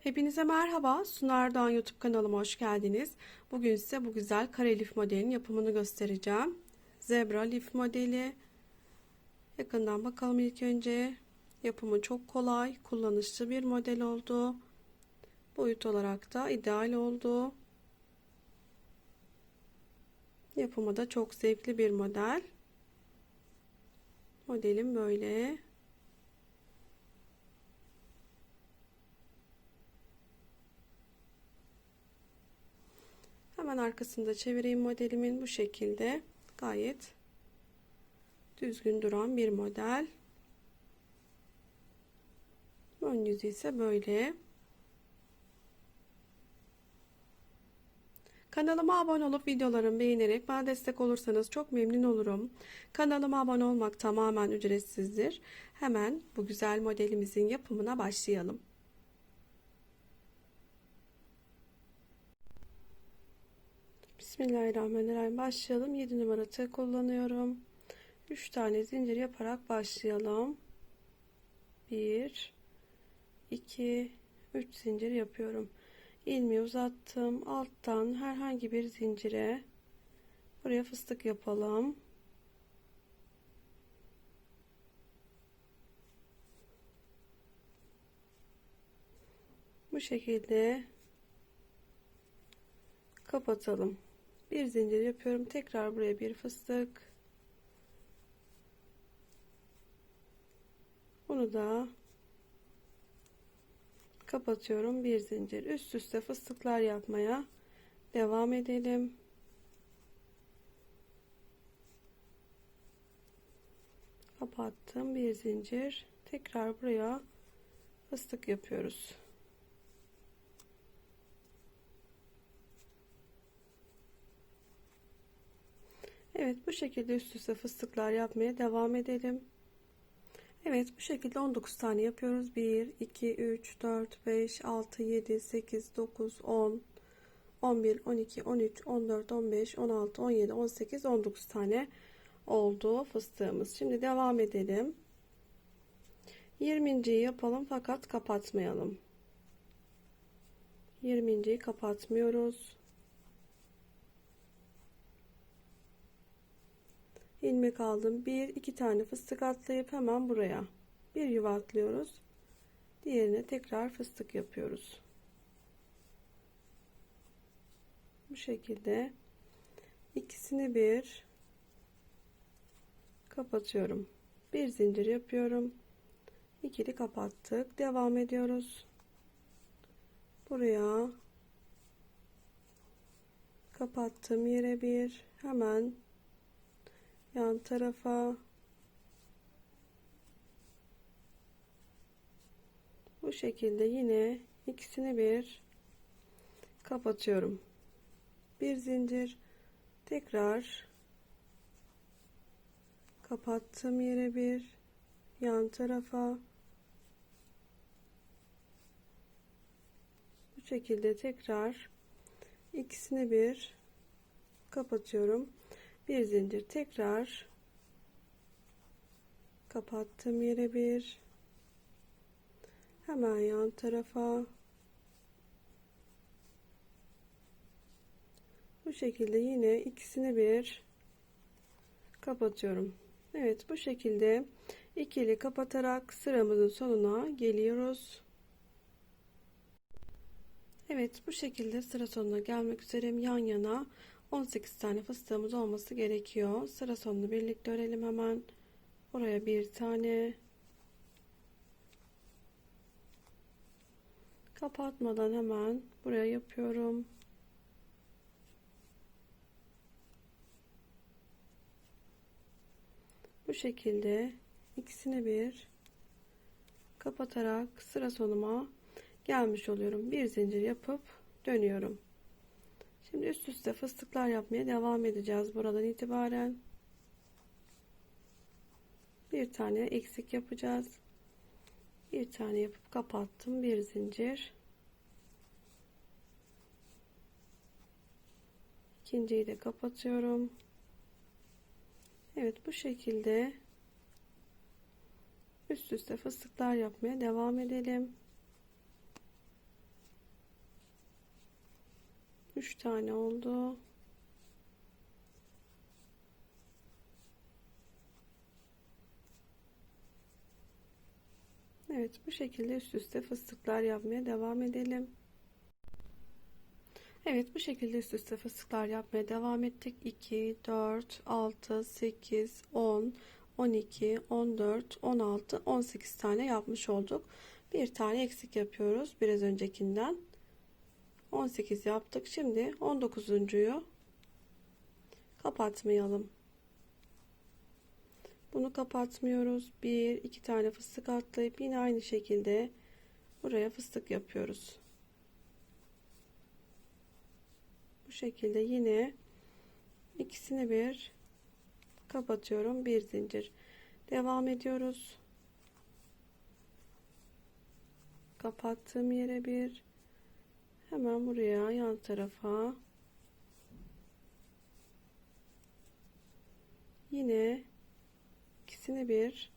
Hepinize merhaba. Sunar Doğan YouTube kanalıma hoş geldiniz. Bugün size bu güzel kare lif modelin yapımını göstereceğim. Zebra lif modeli. Yakından bakalım ilk önce. Yapımı çok kolay, kullanışlı bir model oldu. Boyut olarak da ideal oldu. Yapımı da çok zevkli bir model. Modelim böyle. Hemen arkasında çevireyim modelimin bu şekilde gayet düzgün duran bir model. Ön yüzü ise böyle. Kanalıma abone olup videolarımı beğenerek bana destek olursanız çok memnun olurum. Kanalıma abone olmak tamamen ücretsizdir. Hemen bu güzel modelimizin yapımına başlayalım. Bismillahirrahmanirrahim. Başlayalım. 7 numara tığ kullanıyorum. 3 tane zincir yaparak başlayalım. 1 2 3 zincir yapıyorum. İlmeği uzattım. Alttan herhangi bir zincire buraya fıstık yapalım. Bu şekilde kapatalım. Bir zincir yapıyorum. Tekrar buraya bir fıstık. Bunu da kapatıyorum. Bir zincir. Üst üste fıstıklar yapmaya devam edelim. Kapattım. Bir zincir. Tekrar buraya fıstık yapıyoruz. Evet bu şekilde üst üste fıstıklar yapmaya devam edelim. Evet bu şekilde 19 tane yapıyoruz. 1, 2, 3, 4, 5, 6, 7, 8, 9, 10, 11, 12, 13, 14, 15, 16, 17, 18, 19 tane oldu fıstığımız. Şimdi devam edelim. 20. yapalım fakat kapatmayalım. 20. kapatmıyoruz. İlmek aldım. Bir iki tane fıstık atlayıp hemen buraya bir yuva atlıyoruz. Diğerine tekrar fıstık yapıyoruz. Bu şekilde ikisini bir kapatıyorum. Bir zincir yapıyorum. İkili kapattık. Devam ediyoruz. Buraya kapattığım yere bir hemen yan tarafa. Bu şekilde yine ikisini bir kapatıyorum. Bir zincir. Tekrar kapattığım yere bir. Yan tarafa. Bu şekilde tekrar ikisini bir kapatıyorum bir zincir tekrar kapattım yere bir. Hemen yan tarafa. Bu şekilde yine ikisini bir kapatıyorum. Evet bu şekilde ikili kapatarak sıramızın sonuna geliyoruz. Evet bu şekilde sıra sonuna gelmek üzereyim yan yana 18 tane fıstığımız olması gerekiyor. Sıra sonunu birlikte örelim hemen. Buraya bir tane. Kapatmadan hemen buraya yapıyorum. Bu şekilde ikisini bir kapatarak sıra sonuma gelmiş oluyorum. Bir zincir yapıp dönüyorum. Şimdi üst üste fıstıklar yapmaya devam edeceğiz buradan itibaren. Bir tane eksik yapacağız. Bir tane yapıp kapattım. Bir zincir. İkinciyi de kapatıyorum. Evet bu şekilde üst üste fıstıklar yapmaya devam edelim. 3 tane oldu. Evet bu şekilde üst üste fıstıklar yapmaya devam edelim. Evet bu şekilde üst üste fıstıklar yapmaya devam ettik. 2, 4, 6, 8, 10, 12, 14, 16, 18 tane yapmış olduk. Bir tane eksik yapıyoruz biraz öncekinden. 18 yaptık. Şimdi 19.yu kapatmayalım. Bunu kapatmıyoruz. Bir, iki tane fıstık atlayıp yine aynı şekilde buraya fıstık yapıyoruz. Bu şekilde yine ikisini bir kapatıyorum. Bir zincir. Devam ediyoruz. Kapattığım yere bir hemen buraya yan tarafa. Yine ikisini bir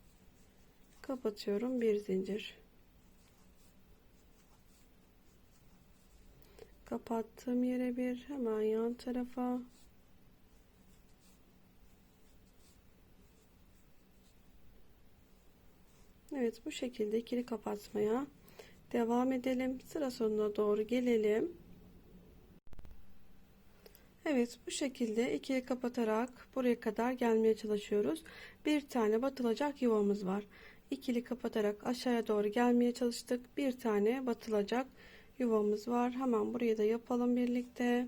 kapatıyorum bir zincir. Kapattığım yere bir hemen yan tarafa. Evet bu şekilde ikili kapatmaya devam edelim sıra sonuna doğru gelelim Evet bu şekilde ikili kapatarak buraya kadar gelmeye çalışıyoruz. Bir tane batılacak yuvamız var. İkili kapatarak aşağıya doğru gelmeye çalıştık. Bir tane batılacak yuvamız var. Hemen buraya da yapalım birlikte.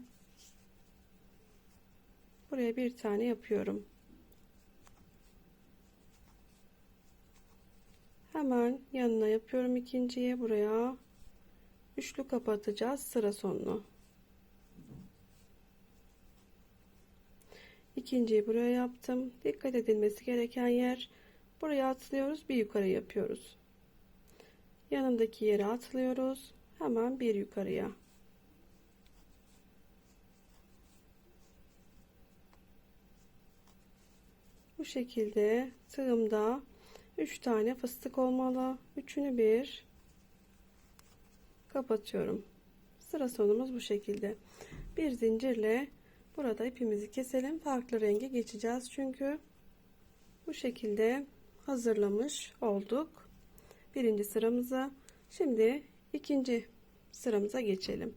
Buraya bir tane yapıyorum. Hemen yanına yapıyorum ikinciye buraya. Üçlü kapatacağız sıra sonunu. ikinciyi buraya yaptım. Dikkat edilmesi gereken yer. Buraya atlıyoruz bir yukarı yapıyoruz. Yanındaki yere atlıyoruz. Hemen bir yukarıya. Bu şekilde tığımda 3 tane fıstık olmalı üçünü bir kapatıyorum sıra sonumuz bu şekilde bir zincirle Burada ipimizi keselim. Farklı renge geçeceğiz. Çünkü bu şekilde hazırlamış olduk. Birinci sıramıza. Şimdi ikinci sıramıza geçelim.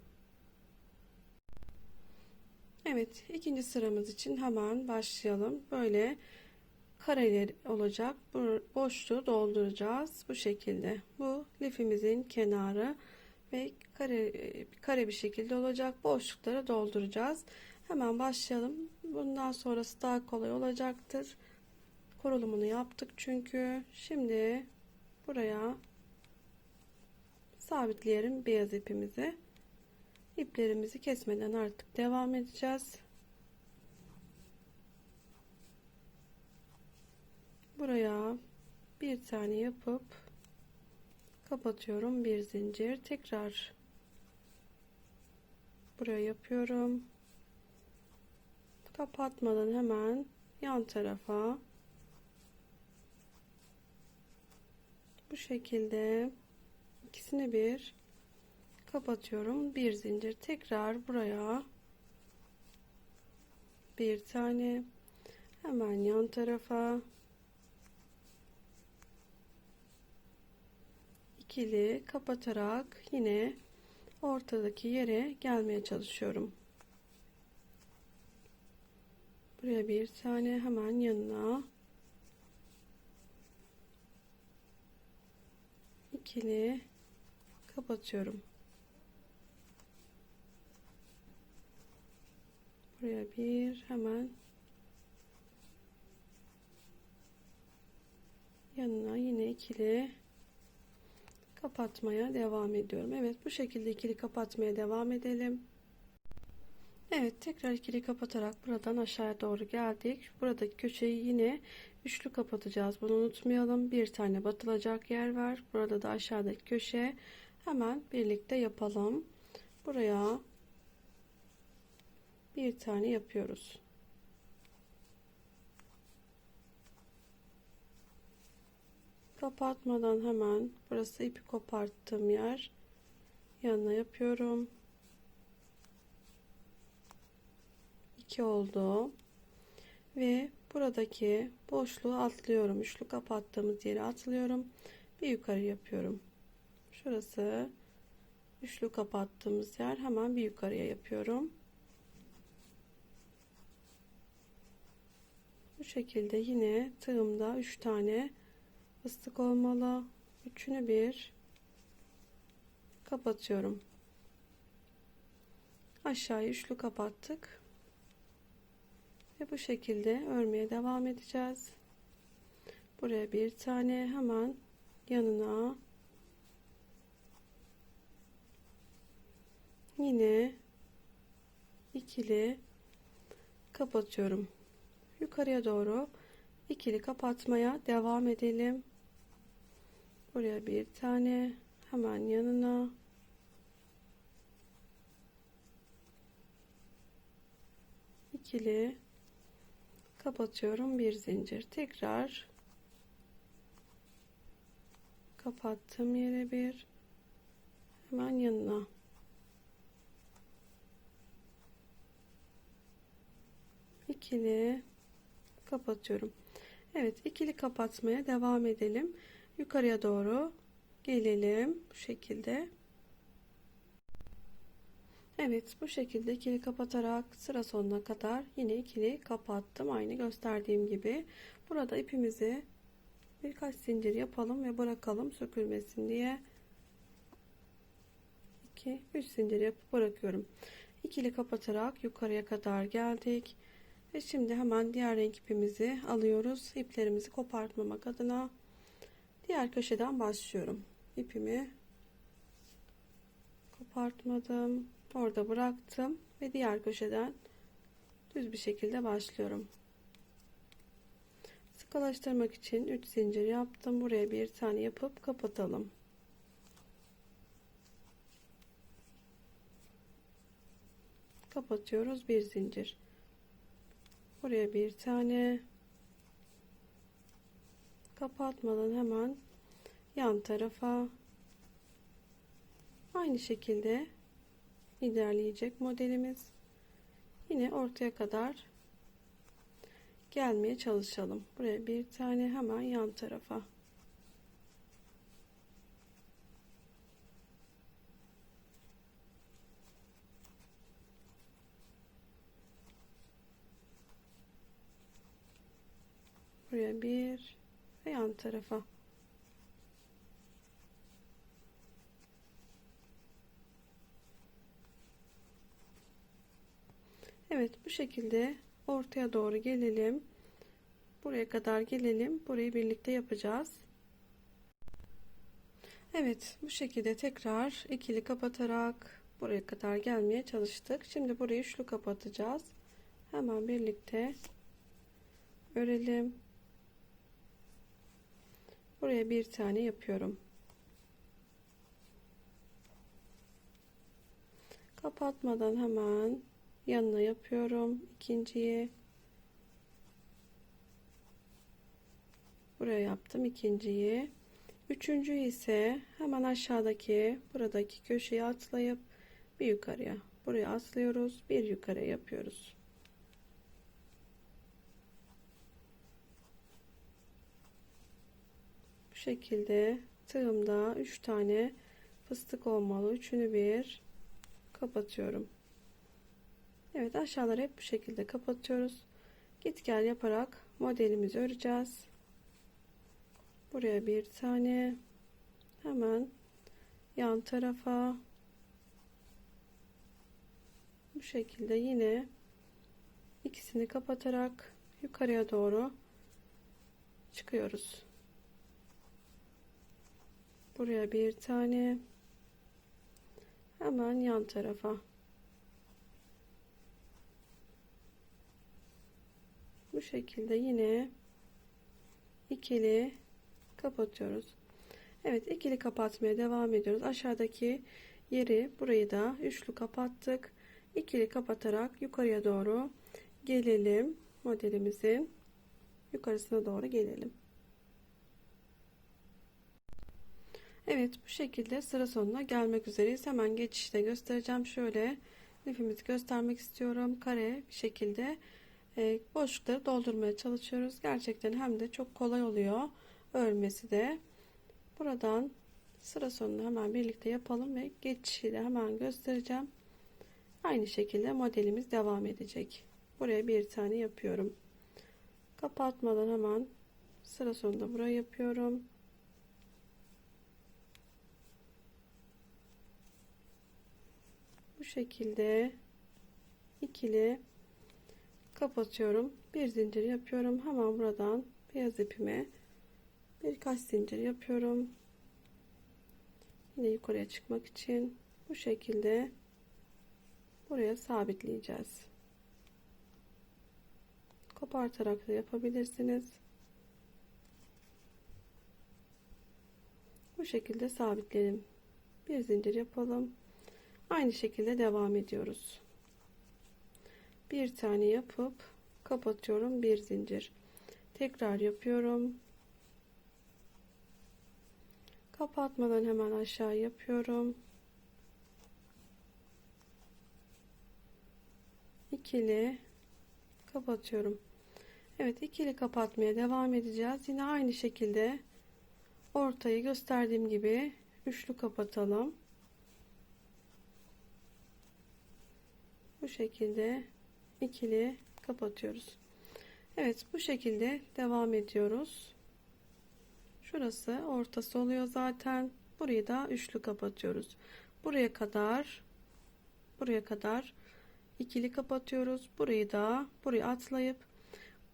Evet ikinci sıramız için hemen başlayalım. Böyle kareler olacak. Bu boşluğu dolduracağız. Bu şekilde. Bu lifimizin kenarı ve kare, kare bir şekilde olacak. Boşlukları dolduracağız. Hemen başlayalım. Bundan sonrası daha kolay olacaktır. Kurulumunu yaptık çünkü. Şimdi buraya sabitleyelim beyaz ipimizi. İplerimizi kesmeden artık devam edeceğiz. Buraya bir tane yapıp kapatıyorum bir zincir. Tekrar buraya yapıyorum. Kapatmadan hemen yan tarafa bu şekilde ikisini bir kapatıyorum. Bir zincir. Tekrar buraya bir tane. Hemen yan tarafa ikili kapatarak yine ortadaki yere gelmeye çalışıyorum Buraya bir tane hemen yanına ikili kapatıyorum. Buraya bir hemen yanına yine ikili kapatmaya devam ediyorum. Evet bu şekilde ikili kapatmaya devam edelim. Evet tekrar ikili kapatarak buradan aşağıya doğru geldik. Buradaki köşeyi yine üçlü kapatacağız. Bunu unutmayalım. Bir tane batılacak yer var. Burada da aşağıdaki köşe. Hemen birlikte yapalım. Buraya bir tane yapıyoruz. Kapatmadan hemen burası ipi koparttığım yer yanına yapıyorum. 2 oldu. Ve buradaki boşluğu atlıyorum. Üçlü kapattığımız yere atlıyorum. Bir yukarı yapıyorum. Şurası üçlü kapattığımız yer hemen bir yukarıya yapıyorum. Bu şekilde yine tığımda 3 tane fıstık olmalı. Üçünü bir kapatıyorum. Aşağıya üçlü kapattık. Ve bu şekilde örmeye devam edeceğiz. Buraya bir tane hemen yanına yine ikili kapatıyorum. Yukarıya doğru ikili kapatmaya devam edelim. Buraya bir tane hemen yanına. İkili. Kapatıyorum bir zincir. Tekrar. Kapattım yere bir. Hemen yanına. İkili. Kapatıyorum. Evet ikili kapatmaya devam edelim yukarıya doğru gelelim bu şekilde. Evet bu şekilde ikili kapatarak sıra sonuna kadar yine ikili kapattım. Aynı gösterdiğim gibi. Burada ipimizi birkaç zincir yapalım ve bırakalım sökülmesin diye. 2 3 zincir yapıp bırakıyorum. İkili kapatarak yukarıya kadar geldik. Ve şimdi hemen diğer renk ipimizi alıyoruz. İplerimizi kopartmamak adına diğer köşeden başlıyorum. İpimi kopartmadım orada bıraktım ve diğer köşeden düz bir şekilde başlıyorum. Sıkılaştırmak için 3 zincir yaptım. Buraya bir tane yapıp kapatalım. Kapatıyoruz bir zincir. Buraya bir tane kapatmadan hemen yan tarafa aynı şekilde ilerleyecek modelimiz. Yine ortaya kadar gelmeye çalışalım. Buraya bir tane hemen yan tarafa. Buraya bir ve yan tarafa Evet bu şekilde ortaya doğru gelelim. Buraya kadar gelelim. Burayı birlikte yapacağız. Evet bu şekilde tekrar ikili kapatarak buraya kadar gelmeye çalıştık. Şimdi burayı üçlü kapatacağız. Hemen birlikte örelim. Buraya bir tane yapıyorum. Kapatmadan hemen yanına yapıyorum ikinciyi. Buraya yaptım ikinciyi. Üçüncü ise hemen aşağıdaki buradaki köşeye atlayıp bir yukarıya buraya atlıyoruz bir yukarı yapıyoruz bu şekilde tığımda 3 tane fıstık olmalı üçünü bir kapatıyorum Evet aşağıları hep bu şekilde kapatıyoruz. Git gel yaparak modelimizi öreceğiz. Buraya bir tane hemen yan tarafa bu şekilde yine ikisini kapatarak yukarıya doğru çıkıyoruz. Buraya bir tane hemen yan tarafa bu şekilde yine ikili kapatıyoruz. Evet ikili kapatmaya devam ediyoruz. Aşağıdaki yeri burayı da üçlü kapattık. İkili kapatarak yukarıya doğru gelelim. Modelimizin yukarısına doğru gelelim. Evet bu şekilde sıra sonuna gelmek üzereyiz. Hemen geçişte göstereceğim. Şöyle lifimizi göstermek istiyorum. Kare bir şekilde e, boşlukları doldurmaya çalışıyoruz. Gerçekten hem de çok kolay oluyor örmesi de. Buradan sıra sonunu hemen birlikte yapalım ve geçişi de hemen göstereceğim. Aynı şekilde modelimiz devam edecek. Buraya bir tane yapıyorum. Kapatmadan hemen sıra sonunda buraya yapıyorum. Bu şekilde ikili kapatıyorum. Bir zincir yapıyorum. Hemen buradan beyaz ipime birkaç zincir yapıyorum. Yine yukarıya çıkmak için bu şekilde buraya sabitleyeceğiz. Kopartarak da yapabilirsiniz. Bu şekilde sabitleyelim. Bir zincir yapalım. Aynı şekilde devam ediyoruz. Bir tane yapıp kapatıyorum. Bir zincir. Tekrar yapıyorum. Kapatmadan hemen aşağı yapıyorum. ikili kapatıyorum. Evet ikili kapatmaya devam edeceğiz. Yine aynı şekilde ortayı gösterdiğim gibi üçlü kapatalım. Bu şekilde ikili kapatıyoruz. Evet bu şekilde devam ediyoruz. Şurası ortası oluyor zaten. Burayı da üçlü kapatıyoruz. Buraya kadar buraya kadar ikili kapatıyoruz. Burayı da buraya atlayıp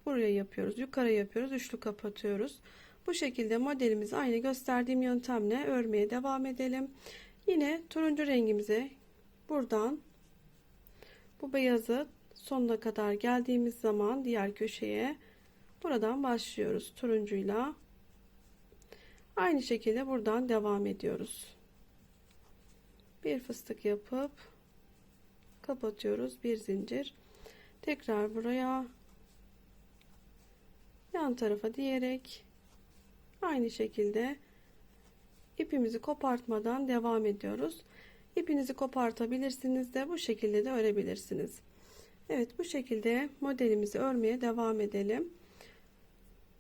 buraya yapıyoruz. Yukarı yapıyoruz. Üçlü kapatıyoruz. Bu şekilde modelimizi aynı gösterdiğim yöntemle örmeye devam edelim. Yine turuncu rengimize buradan bu beyazı sonuna kadar geldiğimiz zaman diğer köşeye buradan başlıyoruz turuncuyla. Aynı şekilde buradan devam ediyoruz. Bir fıstık yapıp kapatıyoruz. Bir zincir. Tekrar buraya yan tarafa diyerek aynı şekilde ipimizi kopartmadan devam ediyoruz. İpinizi kopartabilirsiniz de bu şekilde de örebilirsiniz. Evet bu şekilde modelimizi örmeye devam edelim.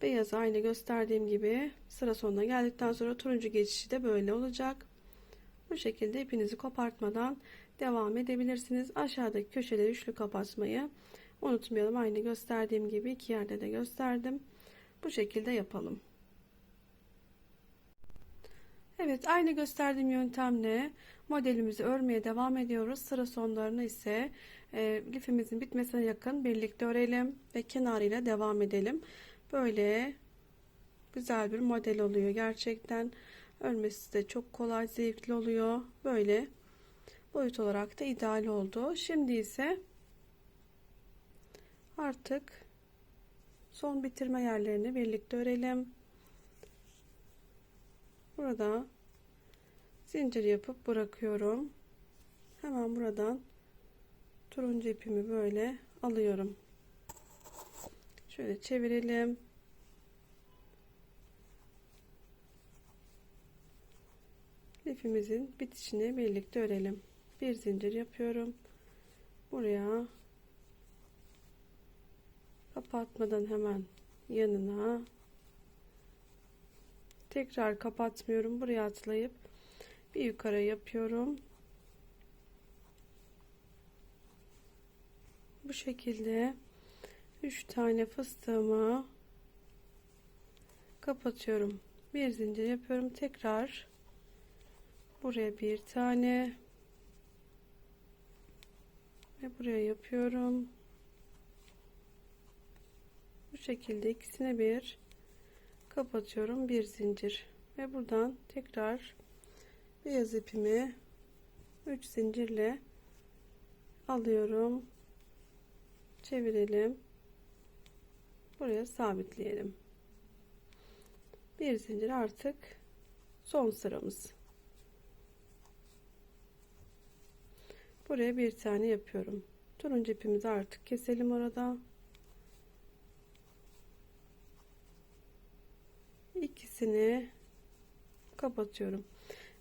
Beyaz aynı gösterdiğim gibi sıra sonuna geldikten sonra turuncu geçişi de böyle olacak. Bu şekilde ipinizi kopartmadan devam edebilirsiniz. Aşağıdaki köşeleri üçlü kapatmayı unutmayalım. Aynı gösterdiğim gibi iki yerde de gösterdim. Bu şekilde yapalım. Evet aynı gösterdiğim yöntemle modelimizi örmeye devam ediyoruz. Sıra sonlarını ise e, lifimizin bitmesine yakın birlikte örelim ve kenarıyla devam edelim. Böyle güzel bir model oluyor. Gerçekten örmesi de çok kolay, zevkli oluyor. Böyle boyut olarak da ideal oldu. Şimdi ise artık son bitirme yerlerini birlikte örelim. Burada zincir yapıp bırakıyorum. Hemen buradan turuncu ipimi böyle alıyorum. Şöyle çevirelim. Lifimizin bitişini birlikte örelim. Bir zincir yapıyorum. Buraya kapatmadan hemen yanına tekrar kapatmıyorum. Buraya atlayıp bir yukarı yapıyorum. Bu şekilde 3 tane fıstığımı kapatıyorum. Bir zincir yapıyorum. Tekrar buraya bir tane ve buraya yapıyorum. Bu şekilde ikisine bir kapatıyorum. Bir zincir ve buradan tekrar beyaz ipimi 3 zincirle alıyorum. Çevirelim buraya sabitleyelim. Bir zincir artık son sıramız. Buraya bir tane yapıyorum. Turuncu ipimizi artık keselim orada. İkisini kapatıyorum.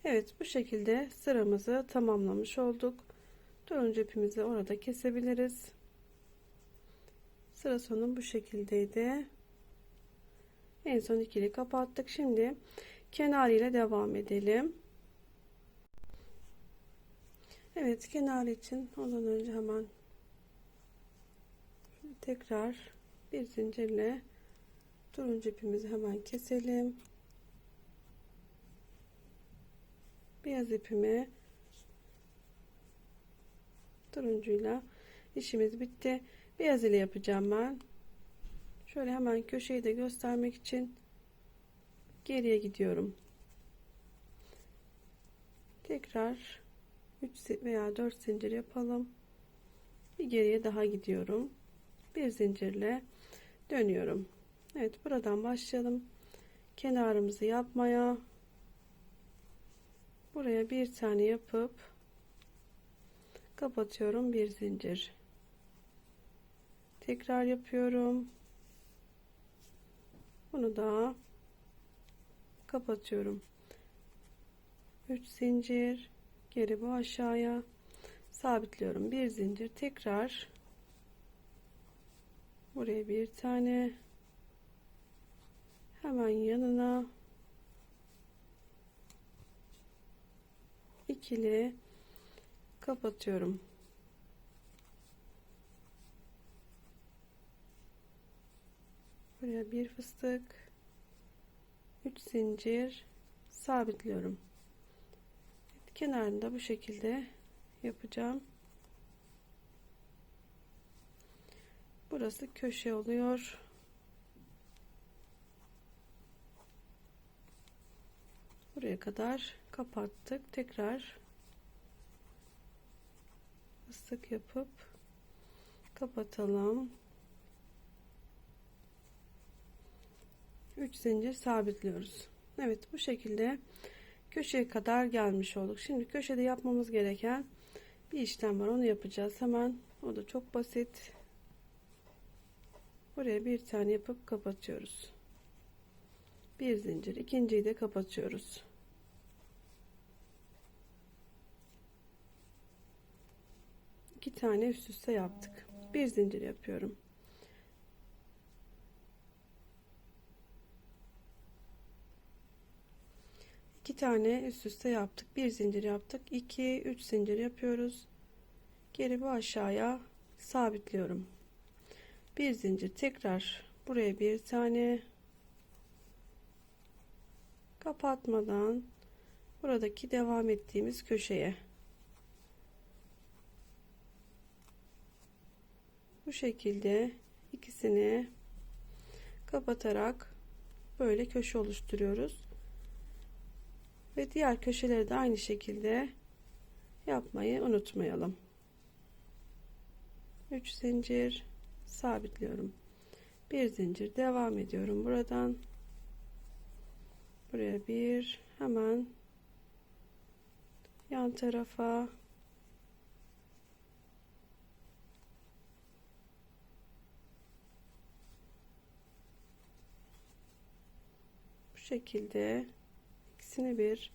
Evet bu şekilde sıramızı tamamlamış olduk. Turuncu ipimizi orada kesebiliriz. Sıra sonu bu şekildeydi. En son ikili kapattık. Şimdi kenar ile devam edelim. Evet kenar için ondan önce hemen tekrar bir zincirle turuncu ipimizi hemen keselim. Beyaz ipimi turuncuyla işimiz bitti. Beyaz ile yapacağım ben. Şöyle hemen köşeyi de göstermek için geriye gidiyorum. Tekrar 3 veya 4 zincir yapalım. Bir geriye daha gidiyorum. Bir zincirle dönüyorum. Evet buradan başlayalım. Kenarımızı yapmaya. Buraya bir tane yapıp kapatıyorum bir zincir. Tekrar yapıyorum. Bunu da kapatıyorum. 3 zincir geri bu aşağıya sabitliyorum. Bir zincir tekrar buraya bir tane hemen yanına ikili kapatıyorum. Buraya bir fıstık 3 zincir sabitliyorum. Kenarında bu şekilde yapacağım. Burası köşe oluyor. Buraya kadar kapattık. Tekrar fıstık yapıp kapatalım. 3 zincir sabitliyoruz. Evet bu şekilde köşeye kadar gelmiş olduk. Şimdi köşede yapmamız gereken bir işlem var. Onu yapacağız. Hemen o da çok basit. Buraya bir tane yapıp kapatıyoruz. Bir zincir. ikinciyi de kapatıyoruz. İki tane üst üste yaptık. Bir zincir yapıyorum. iki tane üst üste yaptık. Bir zincir yaptık. 2 3 zincir yapıyoruz. Geri bu aşağıya sabitliyorum. Bir zincir tekrar buraya bir tane kapatmadan buradaki devam ettiğimiz köşeye bu şekilde ikisini kapatarak böyle köşe oluşturuyoruz. Ve diğer köşeleri de aynı şekilde yapmayı unutmayalım. 3 zincir sabitliyorum. Bir zincir devam ediyorum buradan. Buraya bir hemen yan tarafa bu şekilde ikisini bir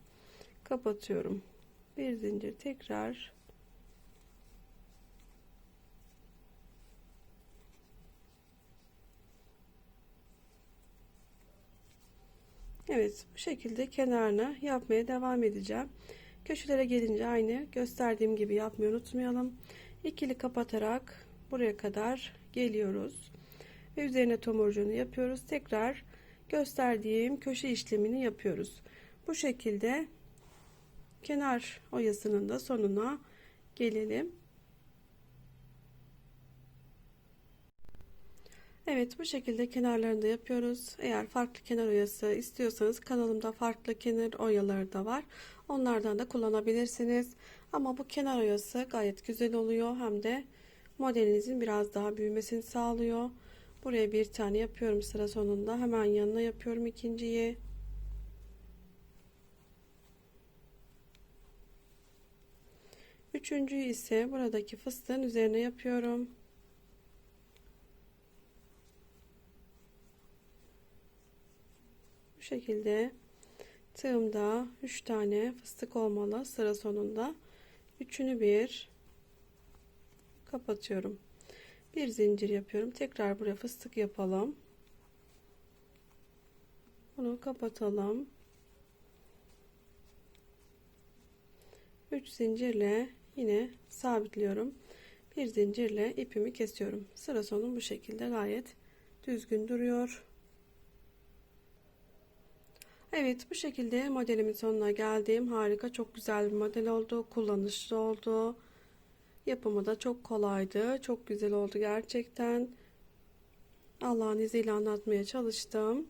kapatıyorum. Bir zincir tekrar Evet bu şekilde kenarına yapmaya devam edeceğim. Köşelere gelince aynı gösterdiğim gibi yapmayı unutmayalım. İkili kapatarak buraya kadar geliyoruz. Ve üzerine tomurcuğunu yapıyoruz. Tekrar gösterdiğim köşe işlemini yapıyoruz bu şekilde kenar oyasının da sonuna gelelim. Evet bu şekilde kenarlarını da yapıyoruz. Eğer farklı kenar oyası istiyorsanız kanalımda farklı kenar oyaları da var. Onlardan da kullanabilirsiniz. Ama bu kenar oyası gayet güzel oluyor. Hem de modelinizin biraz daha büyümesini sağlıyor. Buraya bir tane yapıyorum sıra sonunda. Hemen yanına yapıyorum ikinciyi. Üçüncüyü ise buradaki fıstığın üzerine yapıyorum. Bu şekilde tığımda 3 tane fıstık olmalı sıra sonunda. Üçünü bir kapatıyorum. Bir zincir yapıyorum. Tekrar buraya fıstık yapalım. Bunu kapatalım. 3 zincirle yine sabitliyorum. Bir zincirle ipimi kesiyorum. Sıra sonu bu şekilde gayet düzgün duruyor. Evet bu şekilde modelimin sonuna geldim. Harika çok güzel bir model oldu. Kullanışlı oldu. Yapımı da çok kolaydı. Çok güzel oldu gerçekten. Allah'ın izniyle anlatmaya çalıştım.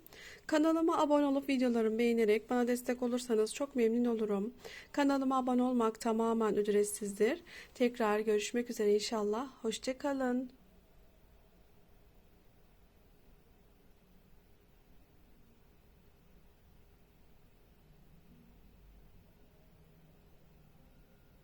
Kanalıma abone olup videolarımı beğenerek bana destek olursanız çok memnun olurum. Kanalıma abone olmak tamamen ücretsizdir. Tekrar görüşmek üzere inşallah. Hoşçakalın.